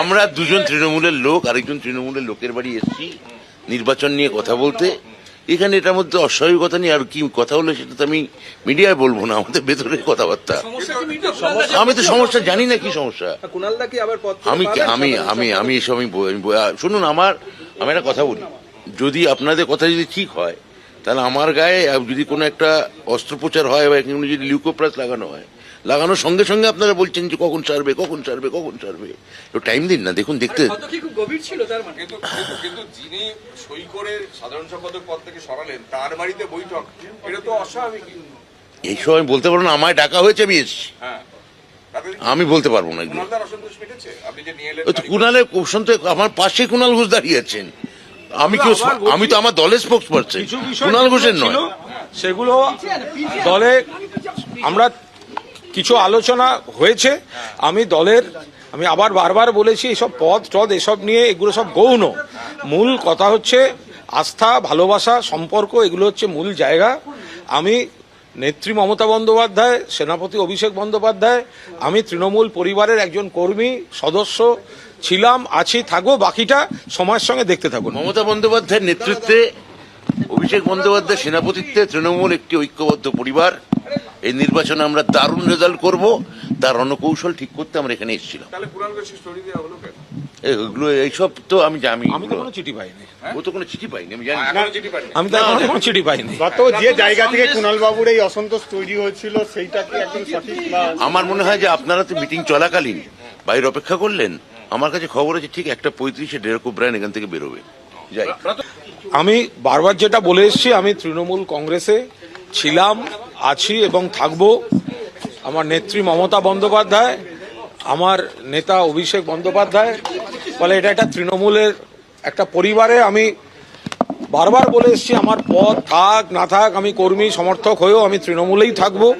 আমরা দুজন তৃণমূলের লোক আরেকজন তৃণমূলের লোকের বাড়ি এসেছি নির্বাচন নিয়ে কথা বলতে। এখানে এটার মধ্যে অস্বাভাবিকতা নেই আর কি কথা হলো সেটা তো আমি মিডিয়ায় বলব না আমাদের ভেতরে কথাবার্তা। আমি তো সমস্যা জানি না কি সমস্যা। আমি আমি আমি আমি এসব আমি শুনুন আমার আমি একটা কথা বলি। যদি আপনাদের কথা যদি ঠিক হয় তাহলে আমার গায়ে যদি কোনো একটা অস্ত্রোপচার হয় বা যদি লিউকোপ্রাস লাগানো হয় লাগানোর সঙ্গে সঙ্গে আপনারা বলছেন যে কখন সারবে কখন সারবে কখন সারবে। একটু টাইম দিন না দেখুন দেখতে। ক্ষত কি খুব গভীর ছিল তার মানে। কিন্তু যিনি সই করে সাধারণ সম্পাদক পদ থেকে সরালেন তার বাড়িতে বৈঠক এটা তো অস্বাভাবিক। এই সময় বলতে পারব না আমায় ডাকা হয়েছে আমি এসেছি। হ্যাঁ। আমি বলতে পারব না এগুলো। কুণালদার অসন্তোষ মিটেছে? আপনি যে নিয়ে এলেন ওই তো কুণালের কোশ্চন তো আমার পাশে কুণাল ঘোষ দাঁড়িয়ে আছেন। আমি কেউ আমি তো আমার দলের স্পোক্স পারছি কুণাল ঘোষের নয়। সেগুলো দলে আমরা কিছু আলোচনা হয়েছে। আমি দলের, আমি আবার বারবার বলেছি, এসব পদ টদ এসব নিয়ে এগুলো সব গৌণ। মূল কথা হচ্ছে আস্থা, ভালোবাসা, সম্পর্ক, এগুলো হচ্ছে মূল জায়গা। আমি নেত্রী মমতা বন্দ্যোপাধ্যায়, সেনাপতি অভিষেক বন্দ্যোপাধ্যায়, আমি তৃণমূল পরিবারের একজন কর্মী, সদস্য ছিলাম, আছি, থাকব, বাকিটা সময়ের সঙ্গে দেখতে থাকুন। মমতা বন্দ্যোপাধ্যায়ের নেতৃত্বে, অভিষেক বন্দ্যোপাধ্যায় সেনাপতিত্বে, তৃণমূল একটি ঐক্যবদ্ধ পরিবার। এই নির্বাচনে আমরা দারুণ রেজাল্ট করব। তার রণকৌশল ঠিক করতে আমরা এখানে এসেছিলাম। এগুলো এইসব তো আমি জানি। আমি তো কোনো চিঠি পাইনি। ও তো কোনো চিঠি পাইনি আমি জানি। না। এখনও চিঠি পাননি আমি তো কোনো চিঠি পাইনি। গত যে জায়গা থেকে কুণাল বাবুর এই অসন্তোষ তৈরি হয়েছিল সেইটা কি একদম সঠিক আমার মনে হয় যে আপনারা তো মিটিং চলাকালীন বাইরে অপেক্ষা করলেন। আমার কাছে খবর আছে ঠিক একটা পঁয়ত্রিশে ডেরকো ব্রায়ন এখান থেকে বেরোবে। যাই। আমি বারবার যেটা বলে এসেছি আমি তৃণমূল কংগ্রেসে ছিলাম। আছি এবং থাকব। আমার নেত্রী মমতা বন্দ্যোপাধ্যায়, আমার নেতা অভিষেক বন্দ্যোপাধ্যায়, ফলে এটা একটা তৃণমূলের একটা পরিবারে আমি বারবার বলে এসেছি, আমার পদ থাক, না থাক, আমি কর্মী, সমর্থক হয়েও আমি তৃণমূলেই থাকব।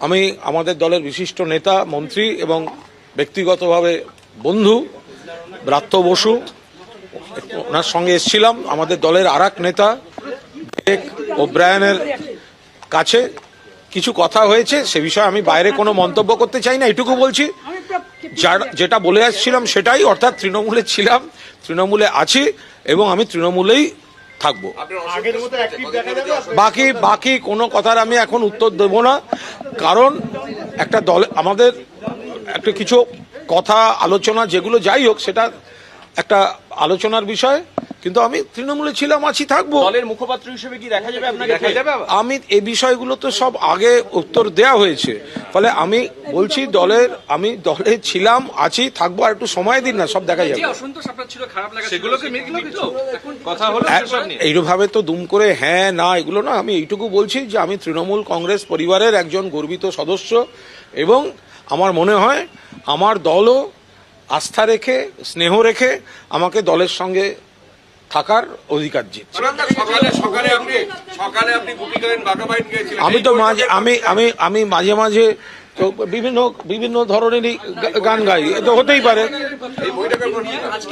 আমি আমাদের দলের বিশিষ্ট নেতা, মন্ত্রী এবং ব্যক্তিগতভাবে বন্ধু ব্রাত্য বসু, ওনার সঙ্গে এসেছিলাম। আমাদের দলের আর নেতা ডেক ওব্রায়নের কাছে কিছু কথা হয়েছে, সে বিষয়ে আমি বাইরে কোনো মন্তব্য করতে চাই না, এটুকু বলছি। যার- যেটা বলে আসছিলাম সেটাই, অর্থাৎ তৃণমূলে ছিলাম, তৃণমূলে আছি, এবং আমি তৃণমূলেই থাকব। বাকি বাকি কোনো কথার আমি এখন উত্তর দেব না, কারণ একটা দল, আমাদের একটা কিছু কথা, আলোচনা, যেগুলো যাই হোক, সেটা একটা আলোচনার বিষয়। কিন্তু আমি তৃণমূলে ছিলাম আছি থাকব। দলের মুখপাত্র হিসেবে কি দেখা যাবে আপনাকে? দেখা যাবে। আমি এই বিষয়গুলো তো সব আগে উত্তর দেয়া হয়েছে। ফলে আমি বলছি দলের আমি দলে ছিলাম আছি থাকব আর একটু সময় দিন না সব দেখা যাবে। অসন্তোষ আপনার ছিল খারাপ লাগা ছিল, সেগুলোকে সেগুলো মিটলো মিটলো এখন কথা হলো এইভাবে তো দুম করে হ্যাঁ না এগুলো না আমি এইটুকু বলছি যে আমি তৃণমূল কংগ্রেস পরিবারের একজন গর্বিত সদস্য এবং আমার মনে হয় আমার দলও আস্থা রেখে স্নেহ রেখে আমাকে দলের সঙ্গে থাকার অধিকার আমি তো মাঝে আমি আমি আমি মাঝে মাঝে তো বিভিন্ন বিভিন্ন ধরনেরই গান গাই। এ তো হতেই পারে।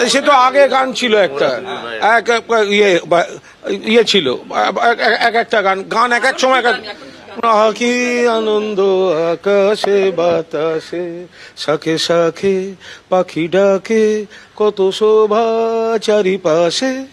সে তো আগে গান ছিল একটা। এক ইয়ে ইয়ে ছিল। এক একটা গান গান এক এক সময় এক এক কি আনন্দ আকাশে বাতাসে শাখে শাখে পাখি ডাকে কত শোভা চারিপাশে।